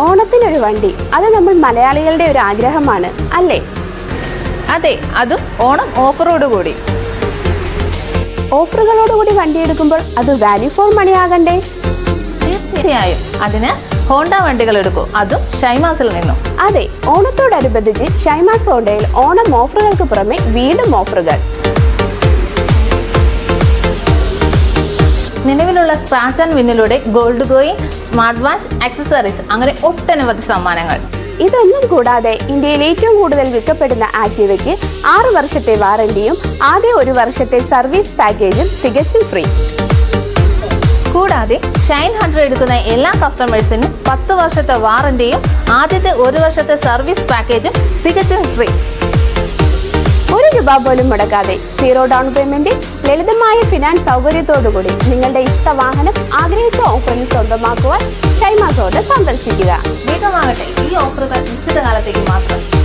ഓണത്തിനൊരു വണ്ടി. അത് നമ്മൾ മലയാളികളുടെ ഒരു ആഗ്രഹമാണ് അല്ലേ? അതെ അതും ഓണം ഓഫറോട് കൂടി. ഓഫറുകളോടുകൂടി വണ്ടി എടുക്കുമ്പോൾ അത് വാല്യൂ ഫോർ മണി ആകണ്ടേ? തീർച്ചയായും. അതിന് ഹോണ്ട വണ്ടികൾ എടുക്കൂ. അതും ഷൈമാസിൽ നിന്നും. അതെ ഓണത്തോടനുബന്ധിച്ച് ഷൈമാസ് ഹോണ്ടയിൽ ഓണം ഓഫറുകൾക്ക് പുറമെ വീണ്ടും ഓഫറുകൾ. നിലവിലുള്ള scratch and വിന്നിലൂടെ gold coin smart watch accessories അങ്ങനെ ഒട്ടനവധി സമ്മാനങ്ങൾ. ഇതൊന്നും കൂടാതെ ഇന്ത്യയിൽ ഏറ്റവും കൂടുതൽ വിൽക്കപ്പെടുന്ന ആക്ടിവയ്ക്ക് ആറ് വർഷത്തെ വാറന്റിയും ആദ്യ ഒരു വർഷത്തെ സർവീസ് പാക്കേജും തികച്ചും ഫ്രീ. കൂടാതെ ഷൈൻ ഹൺഡ്രഡ് എടുക്കുന്ന എല്ലാ കസ്റ്റമേഴ്സിനും പത്ത് വർഷത്തെ വാറന്റിയും ആദ്യത്തെ ഒരു വർഷത്തെ സർവീസ് പാക്കേജും തികച്ചും ഫ്രീ. ഒരു രൂപ പോലും മുടക്കാതെ സീറോ ഡൗൺ പേയ്മെന്റ് ലളിതമായ ഫിനാൻസ് സൗകര്യത്തോടുകൂടി നിങ്ങളുടെ ഇഷ്ട വാഹനം ആഗ്രഹിച്ച ഓഫറിൽ സ്വന്തമാക്കുവാൻ ഷൈമാസോട് സന്ദർശിക്കുക. വേഗമാകട്ടെ ഈ ഓഫറുകൾ നിശ്ചിത കാലത്തേക്ക് മാത്രം.